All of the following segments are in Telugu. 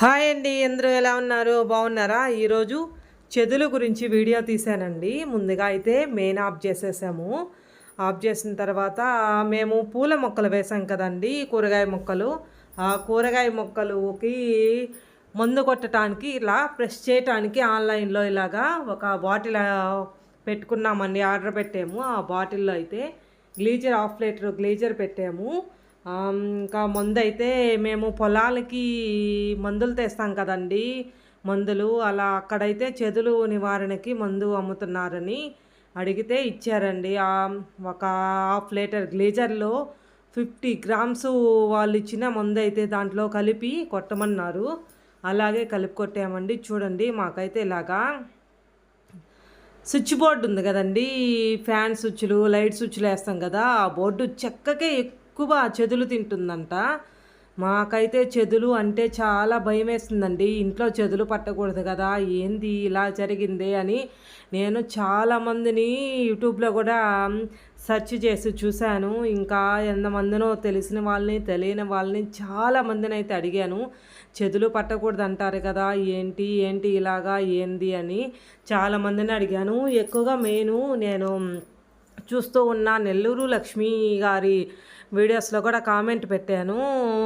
హాయ్ అండి అందరూ ఎలా ఉన్నారు? బాగున్నారా? ఈరోజు చెదుల గురించి వీడియో తీశానండి. ముందుగా అయితే మెయిన్ ఆఫ్ చేసేసాము. ఆఫ్ చేసిన తర్వాత మేము పూల మొక్కలు వేసాం కదండి కూరగాయ మొక్కలు. ఆ కూరగాయ మొక్కలుకి మందు కొట్టడానికి ఇలా ప్రెస్ చేయటానికి ఆన్లైన్లో ఇలాగా ఒక బాటిల్ పెట్టుకున్నామండి ఆర్డర్ పెట్టాము. ఆ బాటిల్లో అయితే గ్లీజర్ హాఫ్ లీటర్ గ్లీజర్ పెట్టాము. ఇంకా మందు అయితే మేము పొలాలకి మందులు తెస్తాం కదండి. మందులు అలా అక్కడైతే చెదులు నివారణకి మందు అమ్ముతున్నారని అడిగితే ఇచ్చారండి. ఒక హాఫ్ లీటర్ గ్లీజర్లో ఫిఫ్టీ గ్రామ్స్ వాళ్ళు ఇచ్చిన మందు అయితే దాంట్లో కలిపి కొట్టమన్నారు. అలాగే కలిపి కొట్టామండి. చూడండి మాకైతే ఇలాగా స్విచ్ బోర్డు ఉంది కదండి. ఫ్యాన్ స్విచ్లు లైట్ స్విచ్లు వేస్తాం కదా ఆ బోర్డు చెక్కకే ఎక్కువ ఎక్కువ చెదులు తింటుందంట. మాకైతే చెదులు అంటే చాలా భయం వేస్తుందండి ఇంట్లో చెదులు పట్టకూడదు కదా ఏంది ఇలా జరిగింది అని నేను చాలామందిని యూట్యూబ్లో కూడా సెర్చ్ చేసి చూశాను. ఇంకా ఎంతమందినో తెలిసిన వాళ్ళని తెలియని వాళ్ళని చాలామందిని అయితే అడిగాను. చెదులు పట్టకూడదు అంటారు కదా ఏంటి ఏంటి ఇలాగా ఏంది అని చాలామందిని అడిగాను. ఎక్కువగా మెయిన్ నేను చూస్తూ ఉన్న నెల్లూరు లక్ష్మీ గారి వీడియోస్లో కూడా కామెంట్ పెట్టాను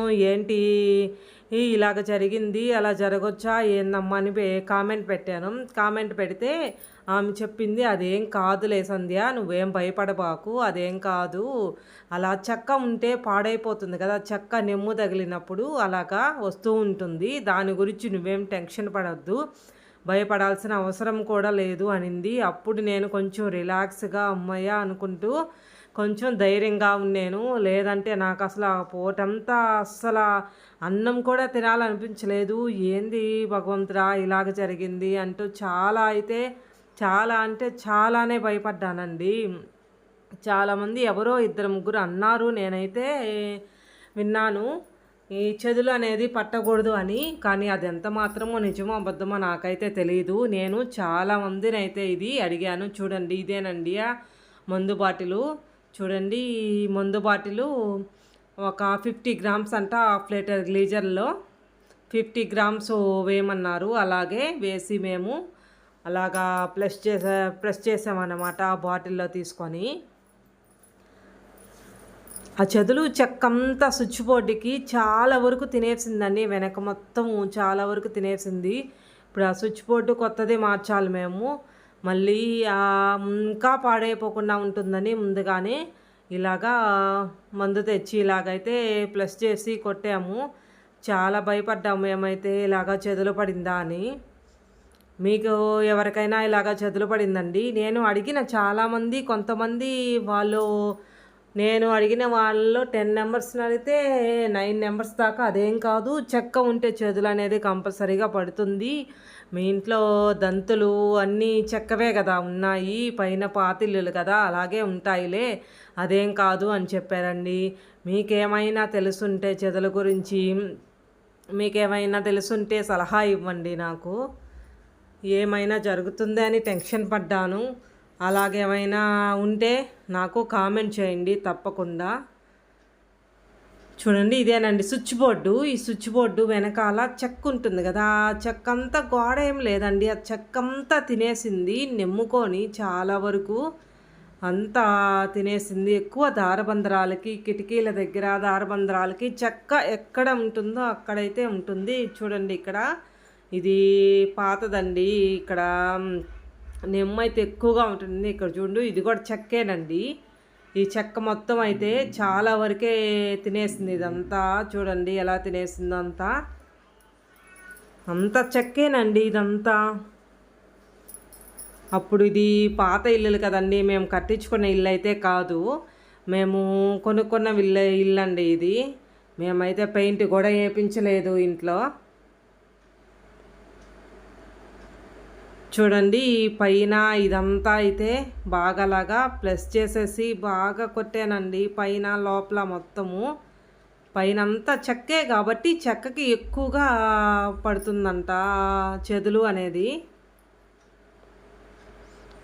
ఏంటి? ఇలాగ జరిగింది అలా జరగొచ్చా? ఏందమ్మా? అని కామెంట్ పెట్టాను. కామెంట్ పెడితే ఆమె చెప్పింది అదేం కాదులే సంధ్య నువ్వేం భయపడబాకు అదేం కాదు. అలా చెక్క ఉంటే పాడైపోతుంది కదా చెక్క నెమ్ము తగిలినప్పుడు అలాగా వస్తూ ఉంటుంది. దాని గురించి నువ్వేం టెన్షన్ పడద్దు. భయపడాల్సిన అవసరం కూడా లేదు అనింది. అప్పుడు నేను కొంచెం రిలాక్స్గా అమ్మయ్య అనుకుంటూ కొంచెం ధైర్యంగా ఉన్నాను. లేదంటే నాకు అసలు ఆ పూటంతా అస్సలు అన్నం కూడా తినాలనిపించలేదు. ఏంది భగవంతుడా ఇలాగ జరిగింది అంటూ చాలా అయితే చాలా అంటే చాలానే భయపడ్డానండి. చాలామంది ఎవరో ఇద్దరు ముగ్గురు అన్నారు. నేనైతే విన్నాను. ఈ చెదులు అనేది పట్టకూడదు అని. కానీ అది ఎంత మాత్రమో నిజమో అబద్ధమో నాకైతే తెలియదు నేను చాలా మందినైతే ఇది అడిగాను. చూడండి ఇదేనండి ఆ మందు బాటిలు. చూడండి ఈ మందు బాటిలు ఒక ఫిఫ్టీ గ్రామ్స్ అంట హాఫ్ లీటర్ గ్లీజర్లో. ఫిఫ్టీ గ్రామ్స్ వేయమన్నారు. అలాగే వేసి మేము అలాగా ప్లస్ చేసా ప్రెస్ చేసామన్నమాట ఆ బాటిల్లో తీసుకొని. ఆ చెదులు చెక్కంతా స్విచ్ బోర్డుకి చాలా వరకు తినేసిందండి. వెనక మొత్తం చాలా వరకు తినేసింది. ఇప్పుడు ఆ స్విచ్ బోర్డు కొత్తది మార్చాలి మేము. మళ్ళీ ఇంకా పాడైపోకుండా ఉంటుందని ముందుగానే ఇలాగా మందు తెచ్చి ఇలాగైతే ప్లస్ చేసి కొట్టాము. చాలా భయపడ్డాము మేమైతే ఇలాగా చెదులు పడిందా అని. మీకు ఎవరికైనా ఇలాగా చెదులు పడిందండి? నేను అడిగిన చాలామంది కొంతమంది వాళ్ళు నేను అడిగిన వాళ్ళలో టెన్ నెంబర్స్ని అడిగితే నైన్ నెంబర్స్ దాకా అదేం కాదు. చెక్క ఉంటే చెదులు అనేది కంపల్సరీగా పడుతుంది. మీ ఇంట్లో దంతులు అన్నీ చెక్కవే కదా ఉన్నాయి. పైన పాతిల్లులు కదా అలాగే ఉంటాయిలే. అదేం కాదు అని చెప్పారండి. మీకేమైనా తెలుసుంటే చెదుల గురించి మీకేమైనా తెలుసుంటే సలహా ఇవ్వండి నాకు. ఏమైనా జరుగుతుందే అని టెన్షన్ పడ్డాను. అలాగేమైనా ఉంటే నాకు కామెంట్ చేయండి తప్పకుండా. చూడండి ఇదేనండి స్విచ్ బోర్డు. ఈ స్విచ్ బోర్డు వెనకాల చెక్క ఉంటుంది కదా ఆ చెక్క అంతా గోడ ఏం లేదండి. ఆ చెక్క అంతా తినేసింది నెమ్ముకొని చాలా వరకు. అంతా తినేసింది ఎక్కువ దారబంధరాలకి కిటికీల దగ్గర దారబంధరాలకి చెక్క ఎక్కడ ఉంటుందో అక్కడైతే ఉంటుంది. చూడండి ఇక్కడ. ఇది పాతదండి. ఇక్కడ నిమ్మ అయితే ఎక్కువగా ఉంటుంది ఇక్కడ చూడు ఇది కూడా చెక్కేనండి. ఈ చెక్క మొత్తం అయితే చాలా వరకే తినేసింది ఇదంతా. చూడండి ఎలా తినేసిందో అంతా. అంత చెక్కేనండి ఇదంతా. అప్పుడు ఇది పాత ఇల్లులు కదండి మేము కట్టించుకున్న ఇల్లు అయితే కాదు. మేము కొనుక్కున్న ఇల్లు ఇల్లు అండి ఇది. మేమైతే పెయింట్ కూడా వేయించలేదు ఇంట్లో. చూడండి ఈ పైన ఇదంతా అయితే బాగాలాగా ప్లస్ చేసేసి బాగా కొట్టానండి. పైన లోపల మొత్తము. పైన అంతా చెక్కే కాబట్టి చెక్కకి ఎక్కువగా పడుతుందంట చెదులు అనేది.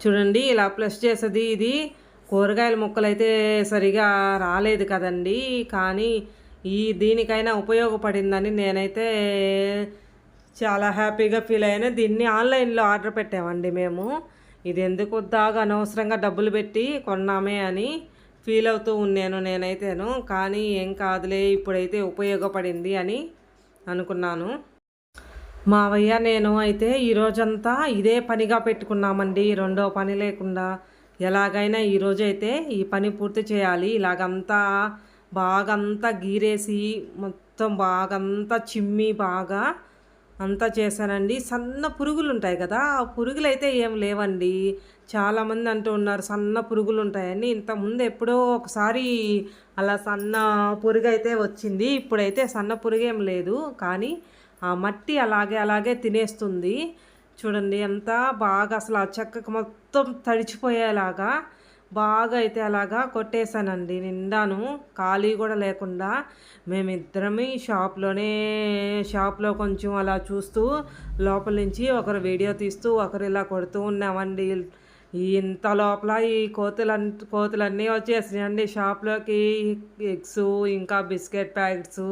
చూడండి ఇలా ప్లస్ చేసేది ఇది. కూరగాయల మొక్కలు అయితే సరిగా రాలేదు కదండి. కానీ ఈ దీనికైనా ఉపయోగపడిందని నేనైతే చాలా హ్యాపీగా ఫీల్ అయినా దీన్ని ఆన్లైన్లో ఆర్డర్ పెట్టామండి మేము. ఇది ఎందుకు దాగా అనవసరంగా డబ్బులు పెట్టి కొన్నామే అని ఫీల్ అవుతూ ఉన్నాను నేనైతేను. కానీ ఏం కాదులే ఇప్పుడైతే ఉపయోగపడింది అని అనుకున్నాను. మావయ్య నేను అయితే ఈరోజంతా ఇదే పనిగా పెట్టుకున్నామండి. రెండో పని లేకుండా ఎలాగైనా ఈరోజు అయితే ఈ పని పూర్తి చేయాలి. ఇలాగంతా బాగంతా గీరేసి మొత్తం బాగంతా చిమ్మి బాగా అంతా చేశానండి. సన్న పురుగులు ఉంటాయి కదా ఆ పురుగులు అయితే ఏం లేవండి. చాలామంది అంటూ ఉన్నారు సన్న పురుగులు ఉంటాయని ఇంతకుముందు ఎప్పుడో ఒకసారి అలా సన్న పురుగు అయితే వచ్చింది. ఇప్పుడైతే సన్న పురుగు ఏం లేదు. కానీ ఆ మట్టి అలాగే అలాగే తినేస్తుంది. చూడండి ఎంత బాగా అసలు ఆ చెక్కకు మొత్తం తడిచిపోయేలాగా బాగా అయితే అలాగా కొట్టేశానండి. నిండాను ఖాళీ కూడా లేకుండా మేమిద్దరమే షాప్లోనే షాప్లో కొంచెం అలా చూస్తూ లోపల నుంచి ఒకరు వీడియో తీస్తూ ఒకరు ఇలా కొడుతూ ఉన్నామండి. ఇంత లోపల ఈ కోతులన్ కోతులన్నీ వచ్చేసినాయండి. షాప్లోకి ఎగ్స్ ఇంకా బిస్కెట్ ప్యాకెట్స్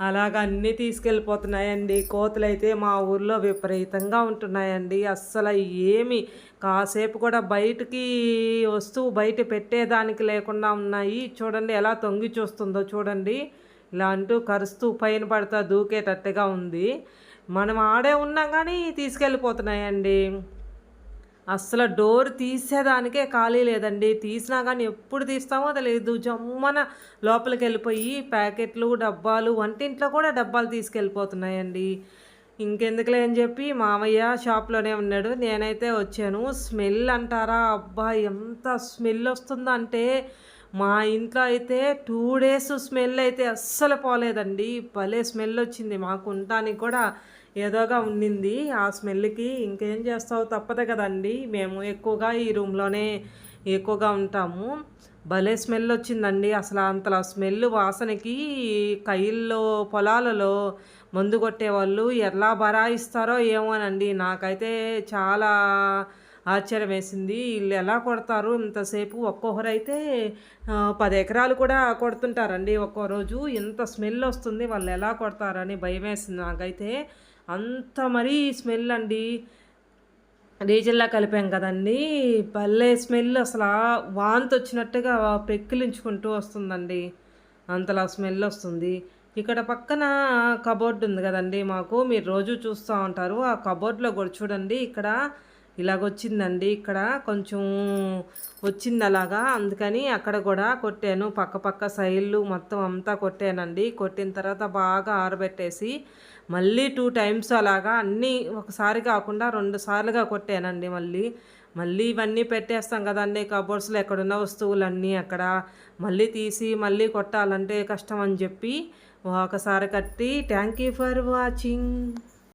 అలాగ అన్నీ తీసుకెళ్ళిపోతున్నాయండి. కోతులు అయితే మా ఊర్లో విపరీతంగా ఉంటున్నాయండి. అస్సలు ఏమి కాసేపు కూడా బయటికి వస్తువు బయట పెట్టేదానికి లేకుండా ఉన్నాయి. చూడండి ఎలా తొంగి చూస్తుందో చూడండి. ఇలా అంటూ కరుస్తూ పైన పడతా దూకేటట్టుగా ఉంది. మనం ఆడే ఉన్నాం కానీ తీసుకెళ్ళిపోతున్నాయండి. అసలు డోర్ తీసేదానికే ఖాళీ లేదండి. తీసినా కానీ ఎప్పుడు తీస్తామో తెలియదు జమ్మన లోపలికి వెళ్ళిపోయి ప్యాకెట్లు డబ్బాలు వంటింట్లో కూడా డబ్బాలు తీసుకెళ్ళిపోతున్నాయండి. ఇంకెందుకులే అని చెప్పి మామయ్య షాప్లోనే ఉన్నాడు. నేనైతే వచ్చాను. స్మెల్ అంటారా? అబ్బా! ఎంత స్మెల్ వస్తుందంటే మా ఇంట్లో అయితే టూ డేస్ స్మెల్ అయితే అస్సలు పోలేదండి. భలే స్మెల్ వచ్చింది. మాకు ఉండటానికి కూడా ఏదోగా ఉండింది. ఆ స్మెల్కి ఇంకేం చేస్తావు? తప్పదు కదండి. మేము ఎక్కువగా ఈ రూమ్లోనే ఎక్కువగా ఉంటాము. భలే స్మెల్ వచ్చిందండి. అసలు అంతలా స్మెల్ వాసనకి కయిల్లో పొలాలలో మందు కొట్టేవాళ్ళు ఎలా బరాయిస్తారో ఏమోనండి. నాకైతే చాలా ఆశ్చర్యం వేసింది. వీళ్ళు ఎలా కొడతారు? ఇంతసేపు ఒక్కొక్కరైతే పది ఎకరాలు కూడా కొడుతుంటారండి ఒక్కో రోజు. ఇంత స్మెల్ వస్తుంది వాళ్ళు ఎలా కొడతారని భయం వేసింది నాకైతే. అంత మరీ స్మెల్ అండి. డీజిల్లా కలిపాం కదండి. భలే స్మెల్ అసలు వాంతి వచ్చినట్టుగా పెక్కిలించుకుంటూ వస్తుందండి. అంతలా స్మెల్ వస్తుంది. ఇక్కడ పక్కన కబోర్డ్ ఉంది కదండి మాకు. మీరు రోజు చూస్తూ ఉంటారు. ఆ కబోర్డ్లో కూడా చూడండి. ఇక్కడ ఇలాగొచ్చిందండి. ఇక్కడ కొంచెం వచ్చింది అలాగా అందుకని అక్కడ కూడా కొట్టాను. పక్క పక్క సైళ్ళు మొత్తం అంతా కొట్టానండి. కొట్టిన తర్వాత బాగా ఆరబెట్టేసి మళ్ళీ టూ టైమ్స్ అలాగా అన్నీ ఒకసారి కాకుండా రెండు సార్లుగా కొట్టానండి మళ్ళీ. మళ్ళీ ఇవన్నీ పెట్టేస్తాం కదండి. కబోర్డ్స్లో ఎక్కడున్న వస్తువులన్నీ అక్కడ మళ్ళీ తీసి మళ్ళీ కొట్టాలంటే కష్టం అని చెప్పి ఒకసారి కట్టి. Thank you for watching.